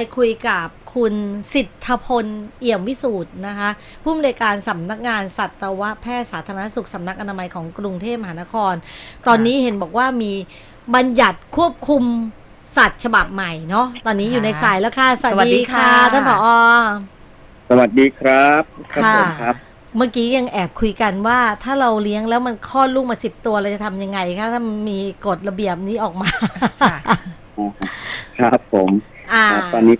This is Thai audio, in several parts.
ไปคุยกับคุณสิทธพลเอี่ยมวิสูตรนะคะผู้อำนวยการสำนักงานสัตวแพทย์สาธารณสุขสำนักอนามัยของกรุงเทพมหานคร ตอนนี้เห็นบอกว่ามีบัญญัติควบคุมสัตว์ฉบับใหม่เนาะตอนนี้อยู่ในสายแล้วค่ะสสวัวัสสดีดีค่ะค่ะท่านผอสวัสดีครับครับค่ะผมครับ เมื่อกี้ยังแอบคุยกันว่า ถ้าเราเลี้ยงแล้วมันคลอดลูกมาสิบตัวเราจะทำยังไงคะถ้ามันมีกฎระเบียบนี้ออกมาค่ะครับผม อ่า ครับตอนนี้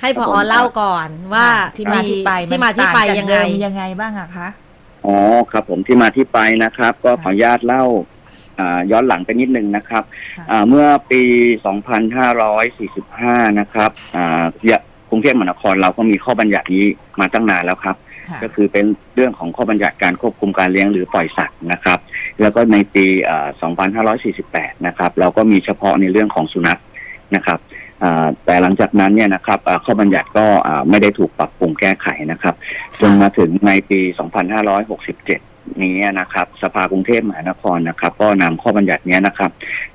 ให้พอเล่าก่อนว่าที่มาที่ไปที่มาที่ไปนต่ยังจไงกเดิมยังไงบ้างอะคะอ๋อครับผมที่มาที่ไปนะครับ ก็ขออนุญาตเล่าอ่าย้อนหลังไปนิดนึงนะครับค่ะอ่าเมื่อปี 2545 นะครับอ่ากรุงเทพมหานครเราก็มีข้อบัญญัตินี้มาตั้งนานแล้วครับค่ะก็คือเป็นเรื่องของข้อบัญญัติการควบคุมการเลี้ยงหรือปล่อยสัตว์นะครับ แล้วก็ในปีอ่า2548 นะครับ เราก็มีเฉพาะในเรื่องของสุนัขนะครับอ่า แต่หลังจากนั้นเนี่ยนะครับอ่าข้อบัญญัติก็อ่าไม่ได้ถูกปรับปรุงแก้ไขนะครับจนมาถึงในปี 2567 นี้นะครับสภากรุงเทพมหานครนะครับ ก็นำข้อบัญญัติเนี้ยนะครับ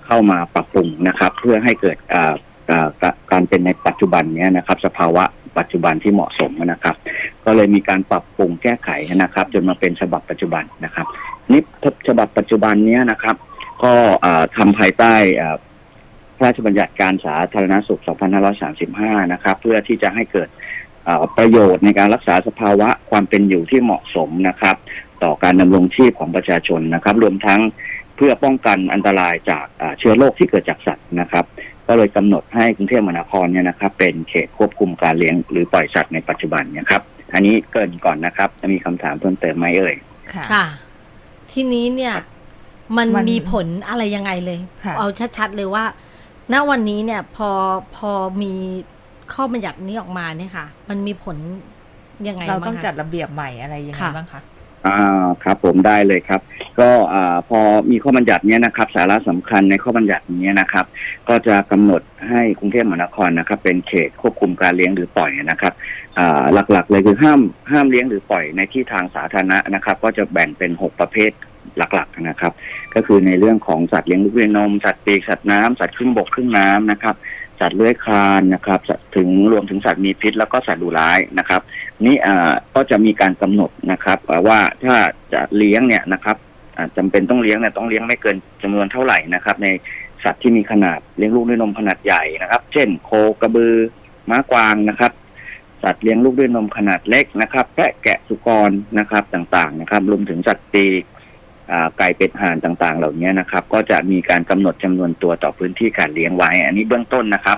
เข้ามาปรับปรุงนะครับ เพื่อให้เกิดอ่าอ่าการเป็นในปัจจุบันเนี้ยนะครับ สภาวะปัจจุบันที่เหมาะสมนะครับ ก็เลยมีการปรับปรุงแก้ไขนะครับ จนมาเป็นฉบับปัจจุบันนะครับนี่ฉบับปัจจุบันเนี้ยนะครับ ก็อ่าทำภายใต้อ่า พระราชบัญญัติการสาธารณสุข 2535 นะครับ เพื่อที่จะให้เกิดอ่าประโยชน์ในการรักษาสภาวะความเป็นอยู่ที่เหมาะสมนะครับ ต่อการดำรงชีพของประชาชนนะครับ รวมทั้งเพื่อป้องกันอันตรายจากอ่าเชื้อโรคที่เกิดจากสัตว์นะครับ ก็เลยกำหนดให้กรุงเทพมหานครเนี่ยนะครับ เป็นเขตควบคุมการเลี้ยงหรือปล่อยสัตว์ในปัจจุบันเนี่ยครับ อันนี้เกรินก่อนนะครับ จะมีคำถามเพิ่มเติมไหมเอ่ยค่ะค่ะทีนี้เนี่ยมันมันมีผลอะไรยังไงเลยค่ะเอาชัดๆเลยว่า ณวันนี้เนี่ยพอพอมีข้อบัญญัตินี้ออกมาเนี่ยค่ะ มันมีผลยังไงเราบ้างต้องคะจัดระเบียบใหม่อะไรยังไงค่ะบ้างคะอ่าครับผมได้เลยครับ ก็อ่าพอมีข้อบัญญัติเนี้ยนะครับ สาระสำคัญในข้อบัญญัตินี้นะครับ ก็จะกำหนดให้กรุงเทพมหานครนะครับ เป็นเขตควบคุมการเลี้ยงหรือปล่อยนะครับอ่าหลักๆเลยคือห้ามห้ามเลี้ยงหรือปล่อยในที่ทางสาธารณะนะครับ ก็จะแบ่งเป็นหกประเภท หลักๆนะครับ ก็คือในเรื่องของสัตว์เลี้ยงลูกด้วยนมสัตว์ปีกสัตว์น้ำสัตว์ครึ่งบกครึ่งน้ำนะครับสัตว์เลื้อยคลานนะครับถึงรวมถึงสัตว์มีพิษ แล้วก็สัตว์ดุร้ายนะครับ นี่ก็จะมีการกำหนดนะครับว่าถ้าจะเลี้ยงเนี่ยนะครับอ่าจำเป็นต้องเลี้ยงเนี่ยต้องเลี้ยงไม่เกินจำนวนเท่าไหร่นะครับ ในสัตว์ที่มีขนาดเลี้ยงลูกด้วยนมขนาดใหญ่นะครับ เช่น โคกระบือม้ากวางนะครับ สัตว์เลี้ยงลูกด้วยนมขนาดเล็กนะครับ แพะแกะสุกรนะครับต่างๆนะครับ รวมถึงสัตว์ปีก ไก่เป็ดห่านต่างๆ เหล่านี้นะครับ ก็จะมีการกำหนดจำนวนตัวต่อพื้นที่การเลี้ยงไว้ อันนี้เบื้องต้นนะครับ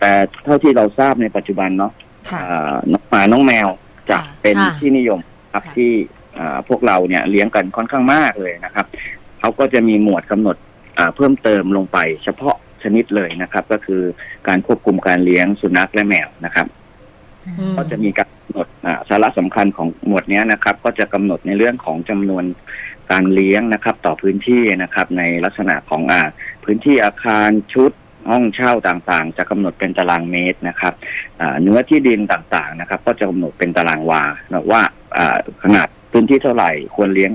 แต่เท่าที่เราทราบในปัจจุบันเนาะค่ะอ่าน้องหมาน้องแมวจะค่ะเป็นค่ะที่นิยมครับค่ะที่อ่าพวกเราเนี่ยเลี้ยงกันค่อนข้างมากเลยนะครับเขาก็จะมีหมวดกำหนดอ่าเพิ่มเติมลงไป เฉพาะชนิดเลยนะครับ ก็คือการควบคุมการเลี้ยงสุนัขและแมวนะครับอืมก็จะมีการกำหนดอ่าสาระสำคัญของหมวดเนี้ยนะครับ ก็จะกำหนดในเรื่องของจำนวน การเลี้ยงนะครับต่อพื้นที่นะครับในลักษณะของอ่าพื้นที่อาคารชุดห้องเช่าต่างๆ จะกำหนดเป็นตารางเมตรนะครับอ่าเนื้อที่ดินต่างๆนะครับ ก็จะกำหนดเป็นตารางวานะว่าอ่าขนาดพื้นที่เท่าไหร่ควรเลี้ยง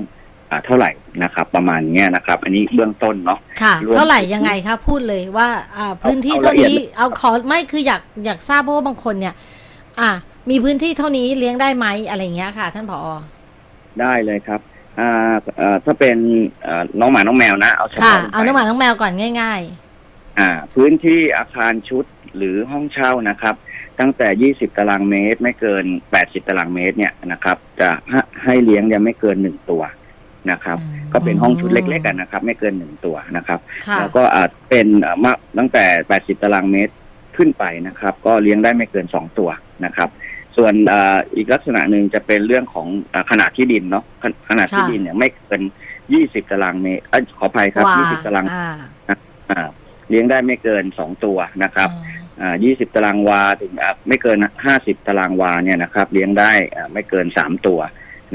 อ่าเท่าไหร่นะครับ ประมาณเนี้ยนะครับ อันนี้เบื้องต้นเนาะค่ะรวมเท่าไหร่ยังไงคะพูดเลยว่าอ่าพื้นที่เอาเท่าละเอียดนี้เอาขอไม่คืออยากอยากทราบเพราะว่าบางคนเนี่ย อ่า มีพื้นที่เท่านี้เลี้ยงได้ไหมอะไรอย่างเงี้ยค่ะ ท่านผอได้เลยครับ อ่าอ่าถ้าเป็นอ่าน้องหมาน้องแมวนะเอาเฉค่ะ พาะลงไปเอาน้องหมาน้องแมวก่อนง่าย อ่า พื้นที่อาคารชุดหรือห้องเช่านะครับ ตั้งแต่ 20 ตารางเมตร ไม่เกิน 80 ตารางเมตรเนี่ยนะครับ จะให้ให้เลี้ยงเนี่ยไม่เกินหนึ่งตัวนะครับ อืม ก็เป็นห้องชุดเล็กๆกันนะครับ ไม่เกินหนึ่งตัวนะครับ ๆ ค่ะ แล้วก็อาจเป็นเอ่อมากตั้งแต่ 80 ตารางเมตรขึ้นไปนะครับ ก็เลี้ยงได้ไม่เกิน 2 ตัวนะครับ ส่วนเอ่ออีกลักษณะหนึ่งจะเป็นเรื่องของเอ่อขนาดที่ดินเนาะขขนาดที่ค่ะดินเนี่ยไม่เกิน20ตารางเมตรเอ้ยขออภัยครับว่า20ตารางอ่าอ่าเลี้ยงได้ไม่เกิน2ตัวนะครับอืมอ่า20ตารางวาถึงอ่าไม่เกิน50ตารางวาเนี่ยนะครับ เลี้ยงได้อ่าไม่เกิน3ตัว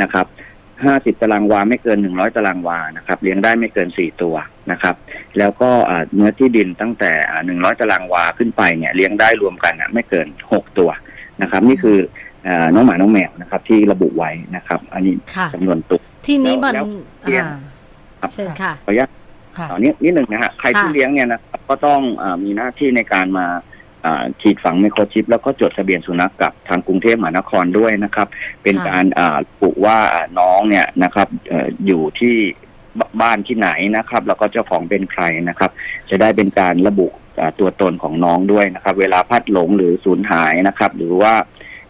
นะครับ50ตารางวาไม่เกิน100ตารางวานะครับ เลี้ยงได้ไม่เกิน4ตัวนะครับ แล้วก็อ่าเนื้อที่ดินตั้งแต่อ่า100ตารางวาขึ้นไปเนี่ยเลี้ยงได้รวมกันอะไม่เกิน6ตัว นะครับ นี่คืออ่าน้องหมาน้องแมวนะครับ ที่ระบุไว้นะครับ อันนี้ค่ะจำนวนตัวทีนี้มันแล้วเลี้ยงอ่าครับเชิญค่ะขออนุญาตค่ะต่อนี้นิดหนึ่งนะฮะใครที่ค่ะเลี้ยงเนี่ยนะครับก็ต้องอามีหน้าที่ในการมาอ่าฉีดฝังไมโครชิป แล้วก็จดทะเบียนสุนัขกับทางกรุงเทพมหานครด้วยนะครับ เป็นค่ะการอ่าระบุว่าน้องเนี่ยนะครับเอ่ออยู่ที่บบ้านที่ไหนนะครับ แล้วก็เจ้าของเป็นใครนะครับ จะได้เป็นการระบุอ่า ตัวตนของน้องด้วยนะครับ เวลาพลัดหลงหรือสูญหายนะครับ หรือว่า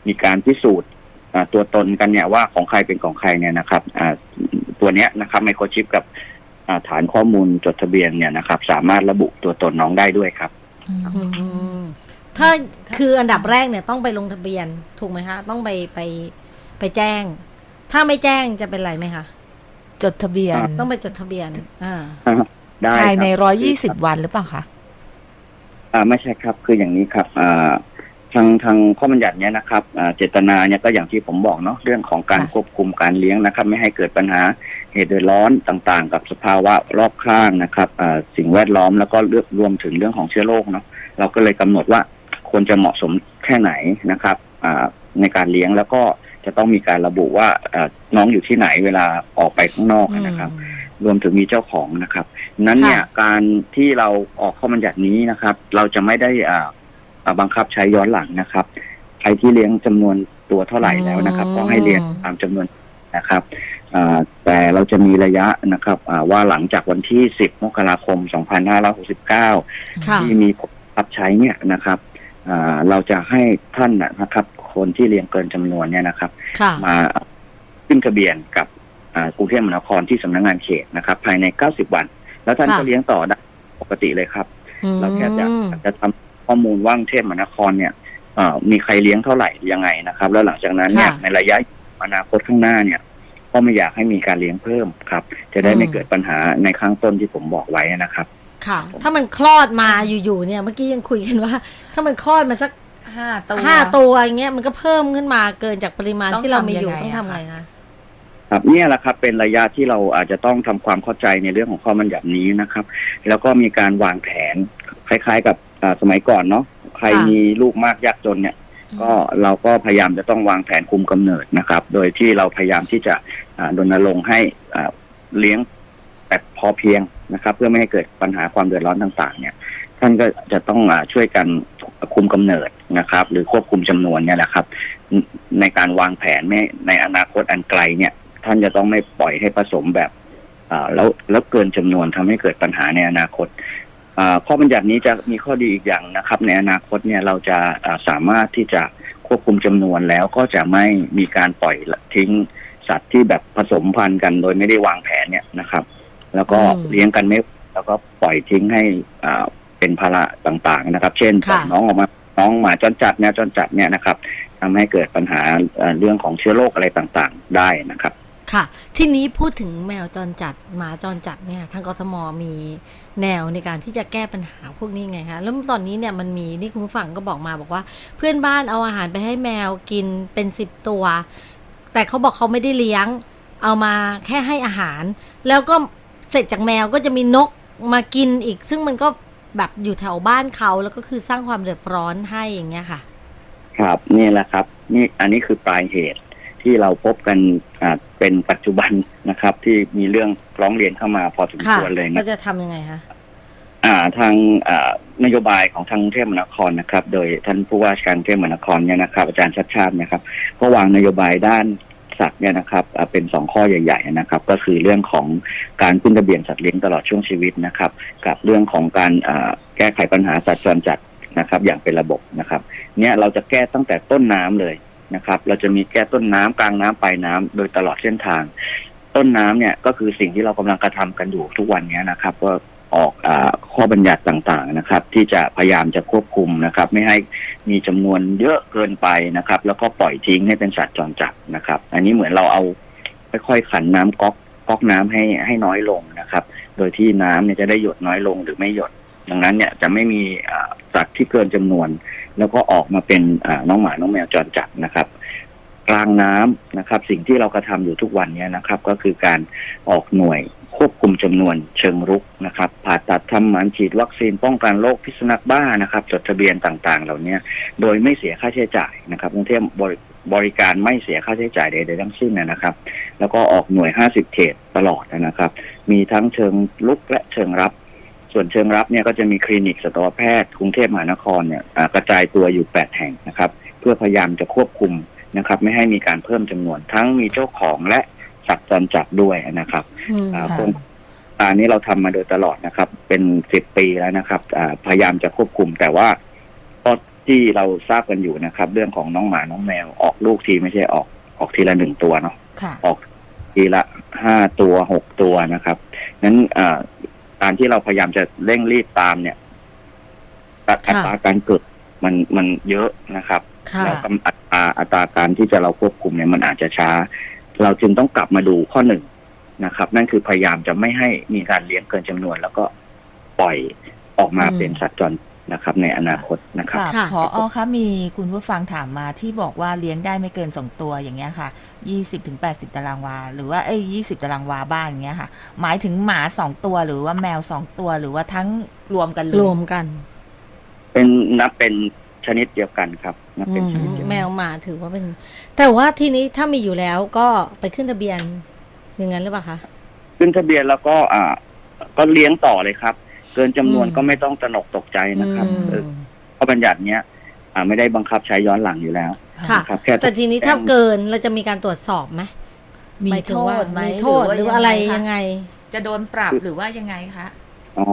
มีการพิสูจน์อ่าตัวตนกันเนี่ยว่าของใครเป็นของใครเนี่ยนะครับอ่าตัวเนี้ยนะครับไมโครชิปกับอ่าฐานข้อมูลจดทะเบียนเนี่ยนะครับ สามารถระบุตัวตนน้องได้ด้วยครับอืมอืมถ้าคืออันดับแรกเนี่ยต้องไปลงทะเบียนถูกไหมคะต้องไปไปไปแจ้ง ถ้าไม่แจ้งจะเป็นไรไหมคะจดทะเบียนต้องไปจดทะเบียนอ่าได้ภายในคบร้อยยี่สิบวันหรือเปล่าคะ อ่าไม่ใช่ครับ คืออย่างนี้ครับอ่าทางทางข้อบัญญัติเนี้ยนะครับอ่าเจตนาเนี่ยก็อย่างที่ผมบอกเนาะเรื่องของการค่ะ ควบคุมการเลี้ยงนะครับ ไม่ให้เกิดปัญหาเหตุเดือดร้อนต่างๆ กับสภาวะรอบข้างนะครับอ่าสิ่งแวดล้อมแล้วก็เลือกรวมถึงเรื่องของเชื้อโรคเนาะเราก็เลยกำหนดว่าควรจะเหมาะสมแค่ไหนนะครับอ่าในการเลี้ยงแล้วก็จะต้องมีการระบุว่าอ่าน้องอยู่ที่ไหนเวลาออกไปข้างนอกนะครับรวมถึงมีเจ้าของนะครับ นั้นเนี่ยค่ะการที่เราออกข้อบัญญัตินี้นะครับ เราจะไม่ได้อ่าอ่าบังคับใช้ย้อนหลังนะครับใครที่เลี้ยงจำนวนตัวเท่าไหร่แล้วนะครับอืมก็ให้เลี้ยงตามจำนวนนะครับอ่าแต่เราจะมีระยะนะครับอ่าว่าหลังจากวันที่ 10 มกราคม 2569ค่ะที่มีผลบังคับใช้เนี่ยนะครับอ่าเราจะให้ท่านน่ะนะครับ คนที่เลี้ยงเกินจำนวนเนี่ยนะครับค่ะมาขึ้นทะเบียนกับอ่ากรุงเทพมหานครที่สำนักงานเขตนะครับ ภายใน 90 วัน แล้วท่านค่ะก็เลี้ยงต่อได้ปกติเลยครับอืมเราแค่จะจะทำข้อมูลว่ากรุงเทพมหานครเนี่ยเอ่อมีใครเลี้ยงเท่าไหร่ยังไงนะครับ แล้วหลังจากนั้นเนี่ยค่ะในระยะอนาคตข้างหน้าเนี่ยก็ไม่อยากให้มีการเลี้ยงเพิ่มครับ จะได้ไม่อืมเกิดปัญหาในข้างต้นที่ผมบอกไว้นะครับ ค่ะ ถ้ามันคลอดมาอยู่ๆเนี่ย เมื่อกี้ยังคุยกันว่า ถ้ามันคลอดมาสักห้าตัวห้าตัวอย่างเงี้ยมันก็เพิ่มขึ้นมาเกินจากปริมาณต้องที่เรามีอยู่ทำยังไงต้องทำอะไงคะ คะครับเนี่ยแหละครับเป็นระยะที่เราอาจจะต้องทำความเข้าใจในเรื่องของข้อบัญญัตินี้นะครับ แล้วก็มีการวางแผนคล้าย ๆ กับอ่าสมัยก่อนเนาะใครค่ะมีลูกมากยากจนเนี่ย ก็เราก็พยายามจะต้องวางแผนคุมกำเนิดนะครับ โดยที่เราพยายามที่จะอ่ารณรงค์ให้อ่าเลี้ยงแบบพอเพียงนะครับ เพื่อไม่ให้เกิดปัญหาความเดือดร้อนต่าง ๆ เนี่ยท่านก็จะต้องอาช่วยกันคุมกำเนิดนะครับ หรือควบคุมจำนวนเนี่ยแหละครับ ในการวางแผนไม่ในอนาคตอันไกลเนี่ย ท่านจะต้องไม่ปล่อยให้ผสมแบบอ่าแล้วแล้วเกินจำนวนทำให้เกิดปัญหาในอนาคตอ่าข้อบัญญัตินี้จะมีข้อดีอีกอย่างนะครับ ในอนาคตเนี่ยเราจะอ่าสามารถที่จะควบคุมจำนวนแล้วก็จะไม่มีการปล่อยทิ้งสัตว์ที่แบบผสมพันธุ์กัน โดยไม่ได้วางแผนเนี่ยนะครับ แล้วก็อืมเลี้ยงกันไม่แล้วก็ปล่อยทิ้งให้อ่าเป็นภาระต่างๆนะครับ เช่นปล่อยค่ะน้องออกมาน้องหมาจรจัดแมวจรจัดเนี่ยนะครับทำให้เกิดปัญหาเอ่อเรื่องของเชื้อโรคอะไรต่างๆ ได้นะครับ ค่ะ ที่นี้พูดถึงแมวจรจัดหมาจรจัดเนี่ยทางกทมมีแนวในการที่จะแก้ปัญหาพวกนี้ไงคะแล้วตอนนี้เนี่ยมันมีนี่คุณผู้ฟังก็บอกมาบอกว่า เพื่อนบ้านเอาอาหารไปให้แมวกินเป็นสิบตัว แต่เขาบอกเขาไม่ได้เลี้ยง เอามาแค่ให้อาหาร แล้วก็เสร็จจากแมวก็จะมีนกมากินอีก ซึ่งมันก็แบบอยู่แถวบ้านเขาแล้วก็คือสร้างความเดือดร้อนให้อย่างเงี้ยค่ะ ครับนี่แหละครับ นี่อันนี้คือปลายเหตุ ที่เราพบกันอ่าเป็นปัจจุบันนะครับ ที่มีเรื่องร้องเรียนเข้ามาพอสมค่ะควรเลยเรานะจะทำยังไงคะอ่าทางอ่านโยบายของทางกรุงเทพมหานครนะครับ โดยท่านผู้ว่าราชการกรุงเทพมหานครเนี่ยนะครับ อาจารย์ชัดชาตินะครับ ก็วางนโยบายด้านสัตว์เนี่ยนะครับอ่าเป็นสองข้อใหญ่ ๆนะครับ ก็คือเรื่องของการขึ้นทะเบียนสัตว์เลี้ยงตลอดช่วงชีวิตนะครับ กับเรื่องของการอ่าแก้ไขปัญหาสัตว์จรจัดนะครับ อย่างเป็นระบบนะครับ เนี่ยเราจะแก้ตั้งแต่ต้นน้ำเลย นะครับ เราจะมีแก้ต้นน้ำกลางน้ำปลายน้ำโดยตลอดเส้นทาง ต้นน้ำเนี่ยก็คือสิ่งที่เรากำลังกระทำกันอยู่ทุกวันนี้นะครับก็ออกอข้อบัญญัติต่างๆนะครับ ที่จะพยายามจะควบคุมนะครับ ไม่ให้มีจำนวนเยอะเกินไปนะครับ แล้วก็ปล่อยทิ้งให้เป็นสัตว์จรจัดนะครับ อันนี้เหมือนเราเอาค่อยๆขันน้ำก๊อกก๊อกน้ำให้ให้น้อยลงนะครับ โดยที่น้ำเนี่ยจะได้หยดน้อยลงหรือไม่หยด ดังนั้นเนี่ยจะไม่มี สัตว์ที่เกินจำนวน แล้วก็ออกมาเป็นน้องหมาน้องแมวจรจัดนะครับกลางน้ำนะครับ สิ่งที่เรากระทำอยู่ทุกวันนี้นะครับ ก็คือการออกหน่วยควบคุมจำนวนเชิงรุกนะครับ ผ่าตัดทำหมันฉีดวัคซีนป้องกันโรคพิษสุนัขบ้านะครับ จดทะเบียนต่างๆ เหล่านี้โดยไม่เสียค่าใช้จ่ายนะครับกรุงเทพบริบริการไม่เสียค่าใช้จ่ายใดๆทั้งสิ้นนะครับ แล้วก็ออกหน่วย 50 เขตตลอดนะครับ มีทั้งเชิงลุกและเชิงรับ ส่วนเชิงรับเนี่ยก็จะมีคลินิกสัตวแพทย์กรุงเทพมหานครเนี่ยอ่ากระจายตัวอยู่ 8 แห่งนะครับ เพื่อพยายามจะควบคุมนะครับ ไม่ให้มีการเพิ่มจำนวนทั้งมีเจ้าของและสัตว์จรจัดด้วยนะครับอืมอ่าค่ะโครงการนี้เราทำมาโดยตลอดนะครับ เป็นสิบปีแล้วนะครับอ่าพยายามจะควบคุมแต่ว่าก็ที่เราทราบกันอยู่นะครับ เรื่องของน้องหมาน้องแมวออกลูกทีไม่ใช่ออกออกทีละหนึ่งตัวเนาะค่ะออกทีละห้าตัวหกตัวนะครับนั้นอ่า การที่เราพยายามจะเร่งรีบตามเนี่ยอัตค่ะราการเกิดมันมันเยอะนะครับค่ะแล้วก็อัตราอัตราการที่จะเราควบคุมเนี่ยมันอาจจะช้า เราจึงต้องกลับมาดูข้อหนึ่งนะครับ นั่นคือพยายามจะไม่ให้มีการเลี้ยงเกินจำนวน แล้วก็ปล่อยออกมาอืมเป็นสัตว์จร นะครับ ในอนาคตนะครับค่ะค่ะพออคะมีคุณผู้ฟังถามมาที่บอกว่าเลี้ยงได้ไม่เกินสองตัวอย่างเงี้ยค่ะยี่สิบถึงแปดสิบตารางวา หรือว่าเอ้ยยี่สิบตารางวาบ้านอย่างเงี้ยค่ะ หมายถึงหมาสองตัวหรือว่าแมวสองตัวหรือว่าทั้งรวมกันเลยรวมกัน เป็นนับเป็นชนิดเดียวกันครับนับอืเป็นมชนิดเดียวแมกันวหมาถือว่าเป็น แต่ว่าทีนี้ถ้ามีอยู่แล้วก็ไปขึ้นทะเบียนอย่างนั้นหรือเปล่าคะขึ้นทะเบียนแล้วก็อ่า ก็เลี้ยงต่อเลยครับ เกินจำนวนอืมก็ไม่ต้องตระหนกตกใจนะครับอืมเออข้อบัญญัติเนี้ยอ่าไม่ได้บังคับใช้ย้อนหลังอยู่แล้วค่ะนะครับแค่แต่ทีนี้ถ้าเกินเราจะมีการตรวจสอบไหมมีหายถึโทงว่าษไหมมีโทษหรืออะไรยังไง จะโดนปรับหรือว่ายังไงคะอ๋อ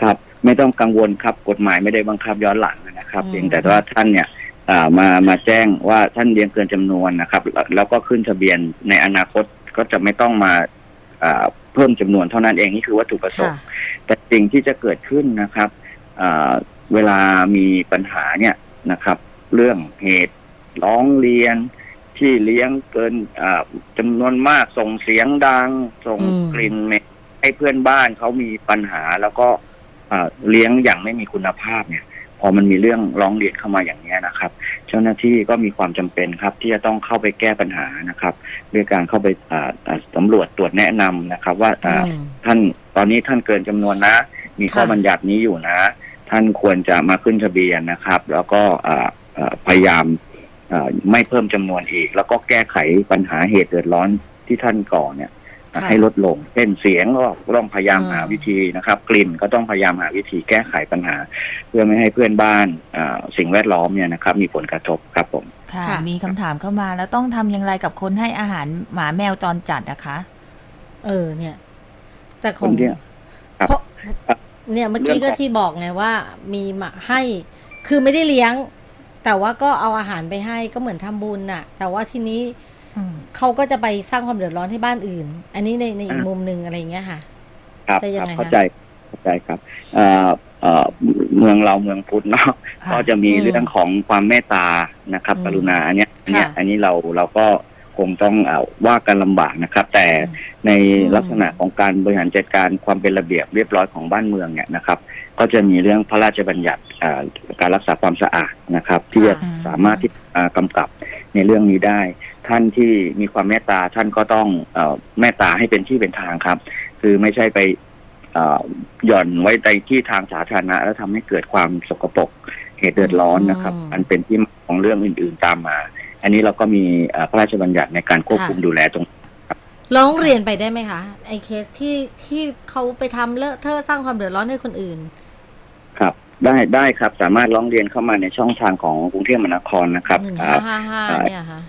ครับ ไม่ต้องกังวลครับกฎหมายไม่ได้บังคับย้อนหลังนะครับอืมเพียงแต่ว่าท่านเนี่ยอ่ามามาแจ้งว่าท่านเลี้ยงเกินจำนวนนะครับแล้วแล้วก็ขึ้นทะเบียนในอนาคตก็จะไม่ต้องมาอ่าเพิ่มจำนวนเท่านั้นเองนี่คือวัตถุประสงค่ะค์ แต่สิ่งที่จะเกิดขึ้นนะครับเวลามีปัญหาเนี่ยนะครับ เรื่องเหตุร้องเรียน ที่เลี้ยงเกินจำนวนมากส่งเสียงดัง ส่งกลิ่นเหม็นให้เพื่อนบ้านเขามีปัญหาแล้วก็เลี้ยงอย่างไม่มีคุณภาพเนี่ย อมันมีเรื่องร้องเรียนเข้ามาอย่างนี้ยนะครับ เจ้าหน้าที่ก็มีความจำเป็นครับ ที่จะต้องเข้าไปแก้ปัญหานะครับด้วยการเข้าไปอ่าอ่าสำรวจตรวจแนะนำนะครับ ว่าอ่าอืมท่านตอนนี้ท่านเกินจำนวนนะ มีข้อค่ะบัญญัตินี้อยู่นะ ท่านควรจะมาขึ้นทะเบียนนะครับ แล้วก็อ่าอ่าพยายามอ่าไม่เพิ่มจำนวนอีก แล้วก็แก้ไขปัญหาเหตุเดือดร้อนที่ท่านก่อเนี่ยค่ะ ให้ลดลงเช่นเสียงก็ต้องพยายามอ่าหาวิธีนะครับ กลิ่นก็ต้องพยายามหาวิธีแก้ไขปัญหา เพื่อไม่ให้เพื่อนบ้านอ่าสิ่งแวดล้อมเนี่ยนะครับมีผลกระทบครับผมค่ะค่ะมีคำถามเข้ามาแล้วต้องทำอย่างไรกับคนให้อาหารหมาแมวจรจัดนะคะ เออเนี่ย แต่ขคองนเนี่ยครับเพราะเนี่ยเมื่อกี้เรื่ก็องของที่บอกไงว่า มีมาให้คือไม่ได้เลี้ยง แต่ว่าก็เอาอาหารไปให้ก็เหมือนทำบุญน่ะ แต่ว่าทีนี้อืม เขาก็จะไปสร้างความเดือดร้อนให้บ้านอื่น อันนี้ในในอีกอ่ามุมุมหนึ่งอะไรอย่างเงี้ยค่ะ ครับจะยัคงรับไงคะเข้าใจเข้าใจครับเอ่อเอ่อเมืองเราเมืองพุทธเนาะค่ะก็จะมีอืมเรื่องของความเมตตานะครับอืมกรุณาอันเนี้ยอันเนี้ยค่ะอันนี้เราเราก็คงต้องเอ่อว่ากันลำบากนะครับ แต่ในอืมลักษณะของการบริหารจัดการความเป็นระเบียบเรียบร้อยของบ้านเมืองเนี่ยนะครับ ก็จะมีเรื่องพระราชบัญญัติอ่าการรักษาความสะอาดนะครับ ที่จะอืมสามารถที่อ่ากำกับในเรื่องนี้ได้ ท่านที่มีความเมตตาท่านก็ต้องเอ่อเมตตาให้เป็นที่เป็นทางครับ คือไม่ใช่ไปเอ่อหย่อนไว้ในที่ทางสาธารณะแล้วทำให้เกิดความสกปรกเหตุเดือดร้อนนะครับอืมอันเป็นที่มาของเรื่องอื่น ๆตามมา อันนี้เราก็มีเอ่อพระราชบัญญัติในการควบคุมค่ะดูแลตรงร้องเรียนไปได้ไหมคะไอเคสที่ที่เขาไปทำเลอะเทอะสร้างความเดือดร้อนให้คนอื่น ครับ ได้ได้ครับสามารถร้องเรียนเข้ามาในช่องทางของกรุงเทพมหานครนะครับหนึ่งอ่าห้าห้าห้าเนี่ยค่ะ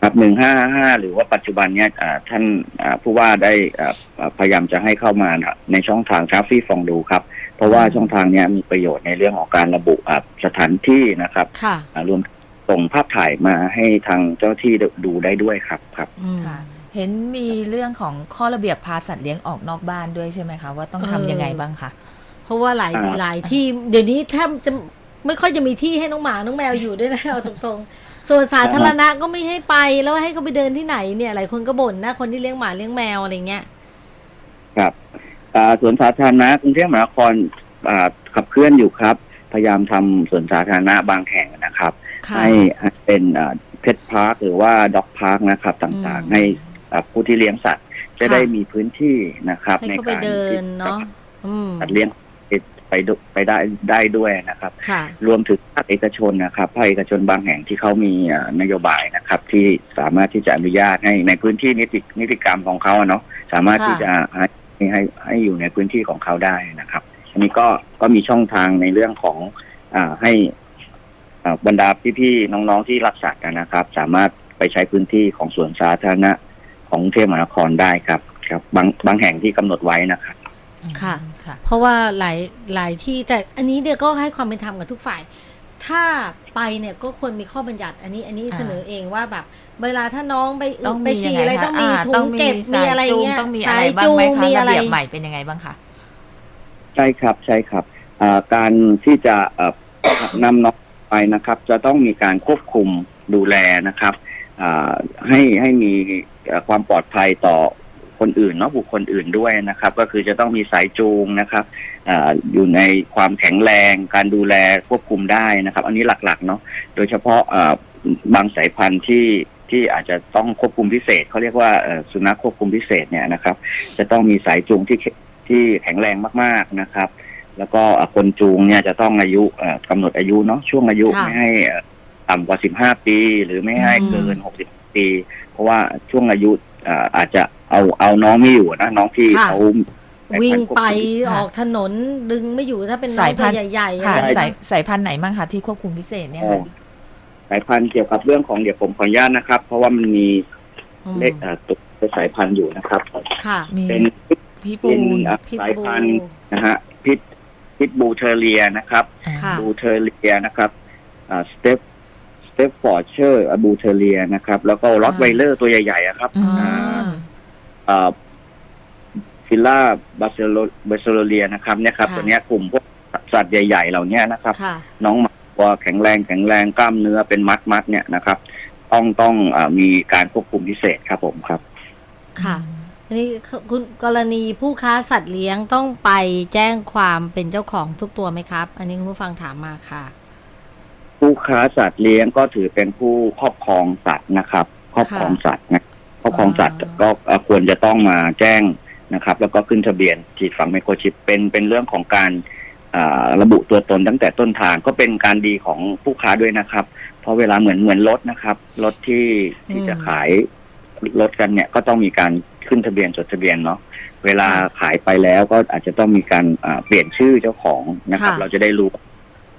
ครับหนึ่งห้าห้าหรือว่าปัจจุบันเนี่ยอ่าท่านอ่าผู้ว่าได้อ่าอ่าพยายามจะให้เข้ามาในช่องทางทราฟฟี่ฟองดูครับ เพราะว่าอืมช่องทางเนี้ยมีประโยชน์ในเรื่องของการระบุอ่าสถานที่นะครับค่ะอ่ารวมส่งภาพถ่ายมาให้ทางเจ้าหน้าที่ดูได้ด้วยครับครับอืมค่ะเห็นมีเรื่องของข้อระเบียบพาสัตว์เลี้ยงออกนอกบ้านด้วยใช่ไหมคะว่าต้องเออทำยังไงบ้างคะเพราะว่าหลายอ่าหลายที่เดี๋ยวนี้แทบจะไม่ค่อยจะมีที่ให้น้องหมาน้องแมวอยู่ด้วยนะเอาตรงๆ ส่วนสาธารณะก็ไม่ให้ไปแล้วให้เขาไปเดินที่ไหนเนี่ย หลายคนก็บ่นนะ คนที่เลี้ยงหมาเลี้ยงแมวอะไรเงี้ยครับอ่าสวนสาธารณะกรุงเทพมหานครอ่าขับเคลื่อนอยู่ครับ พยายามทำสวนสาธารณะบางแห่งนะครับค่ะให้ให้เป็นเพชรพาร์คหรือว่าด็อกพาร์คนะครับ ต่างอืมๆให้อ่าผู้ที่เลี้ยงสัตว์จะค่ะได้มีพื้นที่นะครับให้ในเขาไปการเดินที่เนาะอืมสัตว์เลี้ยง ไปดูไปได้ได้ด้วยนะครับค่ะรวมถึงภาคเอกชนนะครับภาคเอกชนบางแห่งที่เขามีอ่านโยบายนะครับ ที่สามารถที่จะอนุญาตให้ในพื้นที่นิตินิติกรรมของเขาอะเนาะสามารถค่ะที่จะให้ให้ให้อยู่ในพื้นที่ของเขาได้นะครับอนี่ก็ก็มีช่องทางในเรื่องของอ่าให้อ่าบรรดาพี่ๆน้องๆที่รักสัตว์นะครับ สามารถไปใช้พื้นที่ของสวนสาธารณะของกรุงเทพมหานครได้ครับ ครับ บางบางแห่งที่กำหนดไว้นะครับ ค่ะค่ะ เพราะว่าหลายหลายที่แต่อันนี้เนี่ยก็ให้ความเป็นธรรมกับทุกฝ่าย ถ้าไปเนี่ยก็ควรมีข้อบัญญัติ อันนี้อันนี้อ่าเสนอเองว่าแบบ เวลาถ้าน้องไปอึต้องไปมียังฉี่ไงอะไรคะต้องมีอ่าถุต้องงเก็บมีอะไรสายจูงเงี้ยต้องมีอะไรสายบ้างจูไหมงคะมีระอะไรเบียบใหม่เป็นยังไงบ้างคะใช่ครับใช่ครับอ่าการที่จะเอ่อนำน้องไปนะครับ จะต้องมีการควบคุมดูแลนะครับอ่าให้ให้มีเอ่อความปลอดภัยต่อ คนอื่นเนาะบุคคลอื่นด้วยนะครับ ก็คือจะต้องมีสายจูงนะครับอาอยู่ในความแข็งแรงการดูแลควบคุมได้นะครับ อันนี้หลักๆเนาะโดยเฉพาะอ่าบางสายพันธุ์ที่ที่อาจจะต้องควบคุมพิเศษเขาเรียกว่าเอ่อสุนัขควบคุมพิเศษเนี่ยนะครับ จะต้องมีสายจูงที่ที่แข็งแรงมากๆนะครับ แล้วก็เอ่อคนจูงเนี่ยจะต้องอายุเอ่อกำหนดอายุเนาะช่วงอายุค่ะไม่ให้เอ่อต่ำกว่า15ปี หรือไม่ให้อืมเกิน60ปี เพราะว่าช่วงอายุเอ่ออาจจะ เอาเอาน้องไม่อยู่นะน้องที่ค่ะ เขาวิ่งไปค่ะออกถนนดึงไม่อยู่ถ้าเป็นน้อสางยพัตัวนธุ์ ใหญ่ๆค่ะอะไรสายสายพันธุ์ไหนบ้างคะที่ควบคุมพิเศษเนี่ยโอ้ค่ะ สายพันธุ์เกี่ยวกับเรื่องของเดี๋ยวผมขออนุญาตนะครับ เพราะว่ามันมีอืมเลขเอ่อตัวสายพันธุ์อยู่นะครับ ค่ะมีเป็นพี่เป็ปูนนเอ่อพิษสายบูพันธุ์นะฮะพิษพิษบูเทอเรียนะครับอ่าค่ะ บูเทอเรียนะครับสเตปสเตปฟอร์เชอร์บูเทอเรียนะครับ แล้วก็ล็อตไวเลอร์ตัวใหญ่ๆอะครับอืม ฟิลล่าบาเซโลบาเซโลเรียนะครับเนี่ยครับ ค่ะ ตัวเนี้ยกลุ่มพวกสัตว์ใหญ่ ๆ เหล่านี้นะครับ ค่ะ น้องหมาตัวแข็งแรงแข็งแรงกล้ามเนื้อเป็นมัดมัดๆเนี่ยนะครับ ต้องต้องอามีการควบคุมพิเศษครับผมครับ ค่ะ ทีนี้คุณกรณีผู้ค้าสัตว์เลี้ยงต้องไปแจ้งความเป็นเจ้าของทุกตัวไหมครับ อันนี้คุณผู้ฟังถามมาค่ะ ผู้ค้าสัตว์เลี้ยงก็ถือเป็นผู้ครอบครองสัตว์นะครับ ครอบครองสัตว์นะ ครอบครองสัตว์อ่าก็เอ่อควรจะต้องมาแจ้งนะครับ แล้วก็ขึ้นทะเบียนฉีดฝังไมโครชิปเป็นเป็นเรื่องของการอ่าระบุตัวตนตั้งแต่ต้นทางก็เป็นการดีของผู้ค้าด้วยนะครับ เพราะเวลาเหมือนเหมือนรถนะครับรถที่ที่จะขายรถกันเนี่ยก็ต้องมีการขึ้นทะเบียนจดทะเบียนเนาะเวลาขายไปแล้วก็อาจจะต้องมีการอ่าเปลี่ยนชื่อเจ้าของนะครับค่ะเราจะได้รู้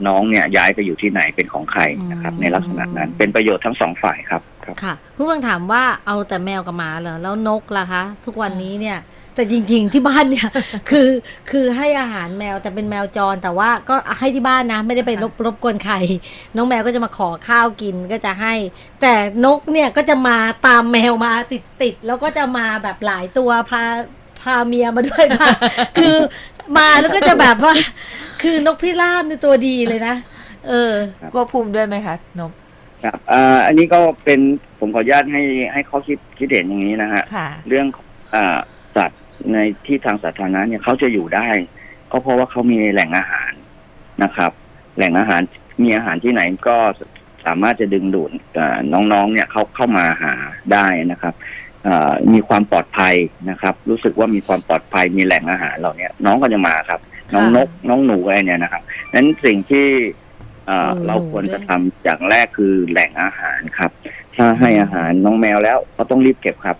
น้องเนี่ยย้ายไปอยู่ที่ไหนเป็นของใครนะครับอืมในลักษณะนั้นเป็นประโยชน์ทั้งสองฝ่ายครับครับค่ะคุณผู้ฟังถามว่าเอาแต่แมวกับหมาเหรอแล้วนกล่ะคะ ทุกวันนี้เนี่ยแต่จริงๆที่บ้านเนี่ยคือคือให้อาหารแมวแต่เป็นแมวจรแต่ว่าก็ให้ที่บ้านนะ ไม่ได้ไปรบรบกวนใครน้องแมวก็จะมาขอข้าวกินก็จะให้ แต่นกเนี่ยก็จะมาตามแมวมาติดติดๆแล้วก็จะมาแบบหลายตัวพาพาเมียมาด้วยค่ะ คือ มาแล้วก็จะแบบว่า คือนกพิราบในตัวดีเลยนะ เออควบคุมด้วยไหมคะนกครับอ่าอันนี้ก็เป็นผมขออนุญาตให้ให้ข้อคิดคิดเห็นอย่างนี้นะฮะค่ะ เรื่องของอ่าสัตว์ในที่ทางสาธารณะเนี่ยเขาจะอยู่ได้ ก็เพราะว่าเขามีแหล่งอาหารนะครับ แหล่งอาหารมีอาหารที่ไหนก็สามารถจะดึงดูดอ่าน้องๆเนี่ยเขาเข้ามาหาได้นะครับอ่า มีความปลอดภัยนะครับ รู้สึกว่ามีความปลอดภัยมีแหล่งอาหารเหล่าเนี้ยน้องก็จะมาครับ น้องนกน้องหนูอะไรเนี่ยนะครับนั้นสิ่งที่อ่าเออเราหนูควรด้วยจะทำอย่างแรกคือแหล่งอาหารครับ ถ้าให้อาหารน้องแมวแล้วก็ต้องรีบเก็บครับ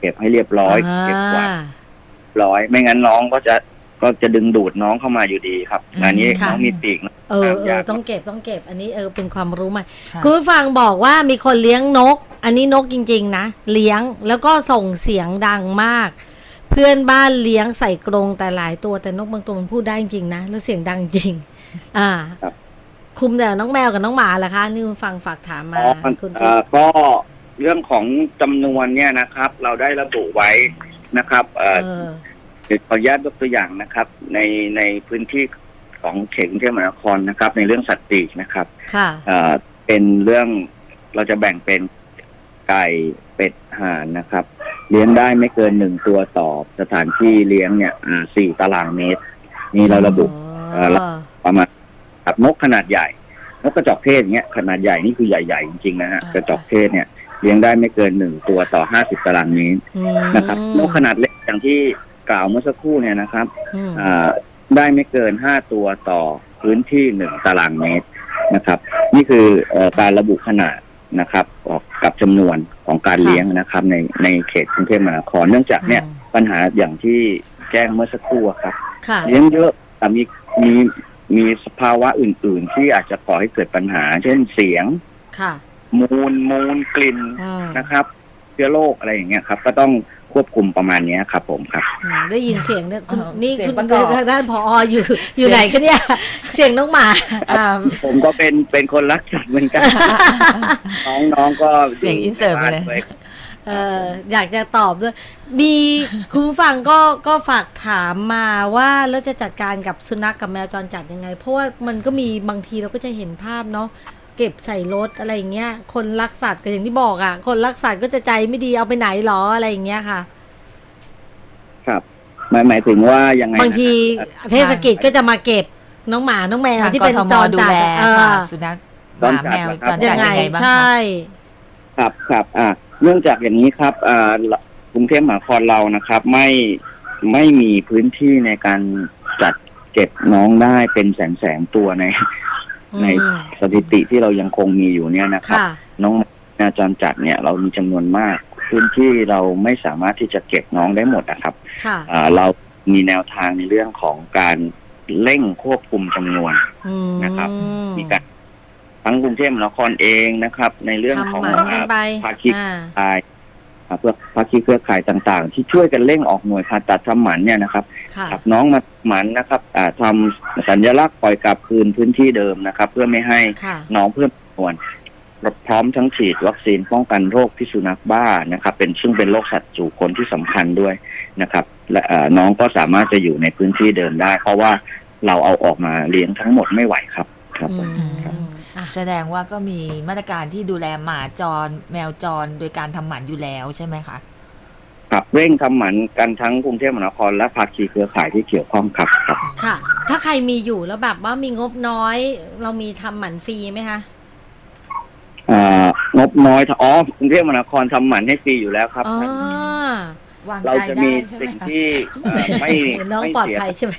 เก็บให้เรียบร้อย เก็บกวาดอ่าร้อย ไม่งั้นน้องก็จะ ก็จะดึงดูดน้องเข้ามาอยู่ดีครับอืมอันนี้ค่ะ น้องมีปีกนะเออเอตามยาอกต้องเก็บต้องเก็บ อันนี้เออเป็นความรู้ใหม่ค่ะ คุณผู้ฟังบอกว่ามีคนเลี้ยงนก อันนี้นกจริงๆนะเลี้ยงแล้วก็ส่งเสียงดังมาก เพื่อนบ้านเลี้ยงใส่กรงแต่หลายตัวแต่นกบางตัวมันพูดได้จริงๆนะแล้วเสียงดังจริง อ่าคุมแต่น้องแมวกับน้องหมาเหรอคะนี่คุณฟังฝากถามมาอ๋อคุณเอ่อก็เรื่องของจำนวนเนี่ยนะครับ เราได้ระบุไว้นะครับ เอ่อเออ เดี๋ยวขออนุญาตยกตัวอย่างนะครับ ในในพื้นที่ของเขตกรุงเทพมหานครนะครับ ในเรื่องสัตว์ปีกนะครับค่ะเอ่อเป็นเรื่องเราจะแบ่งเป็นไก่เป็ดห่านนะครับ เลี้ยงได้ไม่เกินหนึ่งตัวต่อสถานที่เลี้ยงเนี่ยอ่าสี่ตารางเมตร นี่เราระบุเอ่อประมาณกับนกขนาดใหญ่นกกระจอกเทศเนี้ยขนาดใหญ่นี่คือใหญ่ๆจริงๆนะฮะอ่ากระจอกเทศเนี่ยเลี้ยงได้ไม่เกินหนึ่งตัวต่อห้าสิบตารางเมตรอืมนะครับนกขนาดเล็กอย่างที่ กล่าวเมื่อสักครู่เนี่ยนะครับอืมอ่าได้ไม่เกินห้าตัวต่อพื้นที่หนึ่งตารางเมตรนะครับ นี่คือเอ่อการระบุขนาดนะครับออกกับจำนวนของการเลี้ยงนะครับ ในในเขตกรุงเทพมหานครเนื่องจากเนี่ยปัญหาอย่างที่แจ้งเมื่อสักครู่อะครับค่ะเลี้ยงเยอะแต่มีมีมีสภาวะอื่น ๆ ที่อาจจะก่อให้เกิดปัญหา เช่นเสียงค่ะมูลมูลกลิ่นอืมนะครับเชื้อโรคอะไรอย่างเงี้ยครับ ก็ต้อง ควบคุมประมาณเนี้ยครับผมครับอืมได้ยินเสียงเนี่ยคุณเออนี่เสียงคุณประกอบ ทางด้านผออยู่อยู่ไหนคะเนี่ยเสียงน้องหมา อ่า ผมก็เป็นเป็นคนรักสัตว์เหมือนกัน น้องๆก็เสียงอินเสิร์ตมาเลยด้วยเอออยากจะตอบด้วย มีคุณผู้ฟังก็ก็ฝากถามมาว่าแล้วจะจัดการกับสุนัขกับแมวจรจัดยังไง เพราะว่ามันก็มีบางทีเราก็จะเห็นภาพเนาะ เก็บใส่รถอะไรอย่างเงี้ย คนรักสัตว์ก็อย่างที่บอกอะ่ะ คนรักสัตว์ก็จะใจไม่ดีเอาไปไหนหรออะไรอย่างเงี้ยค่ะ ครับหมายหมายถึงว่ายังไงนะบางทีเทศกิจก็จะมาเก็บน้องหมาน้องแมวทางที่กเป็นทมจรดูจัดแลอะเอค่ะอสุนัขหมาแมวจรยัจัดงไงยังไงบ้างใช่คะครับครับอ่าเนื่องจากอย่างนี้ครับอ่ากรุงเทพมหานครเรานะครับ ไม่ไม่มีพื้นที่ในการจัดเก็บน้องได้เป็นแสนแสนๆตัวในอืม ในสถิติที่เรายังคงมีอยู่เนี่ยนะครับค่ะน้องแมวจรจัดเนี่ยเรามีจำนวนมากพื้นที่เราไม่สามารถที่จะเก็บน้องได้หมดนะครับค่ะอ่าเรามีแนวทางในเรื่องของการเร่งควบคุมจำนวนอืมนะครับ มีการทั้งกรุงเทพมหานครเองนะครับ ในเรื่องของทำหมันกันไปภาคีอ่าข่ายอ่าเพื่อภาคีเครือข่ายต่าง ๆ ที่ช่วยกันเร่งออกหน่วยผ่าตัดทำหมันเนี่ยนะครับ ค่ะกับน้องมาหมันนะครับอ่าทำสัญลักษณ์ปล่อยกลับคืนพื้นที่เดิมนะครับ เพื่อไม่ให้ค่ะน้องเพิ่มจำนวนพร้อมทั้งฉีดวัคซีนป้องกันโรคพิษสุนัขบ้านะครับ เป็นซึ่งเป็นโรคสัตว์จู่คนที่สำคัญด้วยนะครับ และเอ่อน้องก็สามารถจะอยู่ในพื้นที่เดิมได้ เพราะว่าเราเอาออกมาเลี้ยงทั้งหมดไม่ไหวครับครับผมอืมครับอะแสดงว่าก็มีมาตรการที่ดูแลหมาจร แมวจรโดยการทำหมันอยู่แล้วใช่ไหมคะ ครับเร่งทำหมันกันทั้งกรุงเทพมหานครและภาคีเครือข่ายที่เกี่ยวข้องครับครับ ค่ะ ถ้าใครมีอยู่แล้วแบบว่ามีงบน้อย เรามีทำหมันฟรีไหมคะอ่างบน้อยอ๋อกรุงเทพมหานครทำหมันให้ฟรีอยู่แล้วครับ อ๋อวางเราใจจะได้มีใช่ไหมสิ่งคะที่เอ่อไม่น้องไม่ปลอดเสียภัยใช่ไหม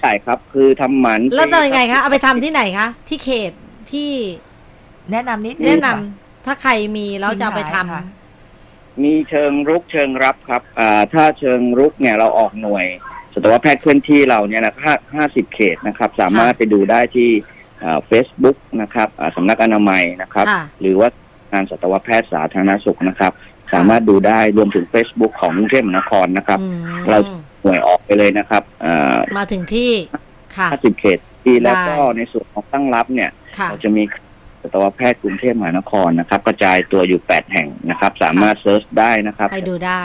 ใช่ครับ คือทำหมันแล้วจะยังไงฟรีคะรับเอาไปทำที่ไหนคะที่เขตที่แนะนำนิดนึงแนะนำค่ะถ้าใครมีแล้วจะเอาไปทำทิ้งท้ายค่ะ มีเชิงรุกเชิงรับครับอ่าถ้าเชิงรุกเนี่ยเราออกหน่วยสัตวแพทย์เคลื่อนที่เราเนี่ยนะห้าห้าสิบเขตนะครับ สามารถไปดูได้ที่เฟซบุ๊กนะครับอ่าสำนักอนามัยนะครับค่ะหรือว่างานสัตวแพทย์สาธารณสุขนะครับ สามารถดูได้รวมถึง Facebook ของกรุงเทพมหานครนะครับอืมเราหน่วยออกไปเลยนะครับอ่ามาถึงที่ ค่ะ50เขตที่แล้วก็ได้ในส่วนของตั้งรับเนี่ยค่ะเราจะมี สัตวแพทย์กรุงเทพมหานครนะครับ กระจายตัวอยู่ 8 แห่งนะครับ สามารถเซิร์ชได้นะครับไปดูได้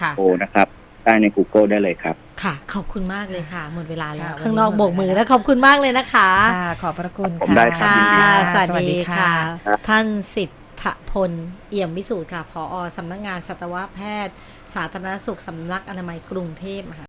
ค่ะโอนะครับได้ใน Google ได้เลยครับ ค่ะ ขอบคุณมากเลยค่ะ หมดเวลาแล้วค่ะข้างนอกวันนี้โบกมือหมดเวลาแล้วขอบคุณมากเลยนะคะค่ะขอบพระคุณผมได้ค่ะรับค่ะยินดีสวัสดีค่ะครับท่านสิทธพล เอี่ยมวิสูตรค่ะพอสำนักงานสัตวแพทย์ สาธารณสุขสำนักอนามัยกรุงเทพมหาน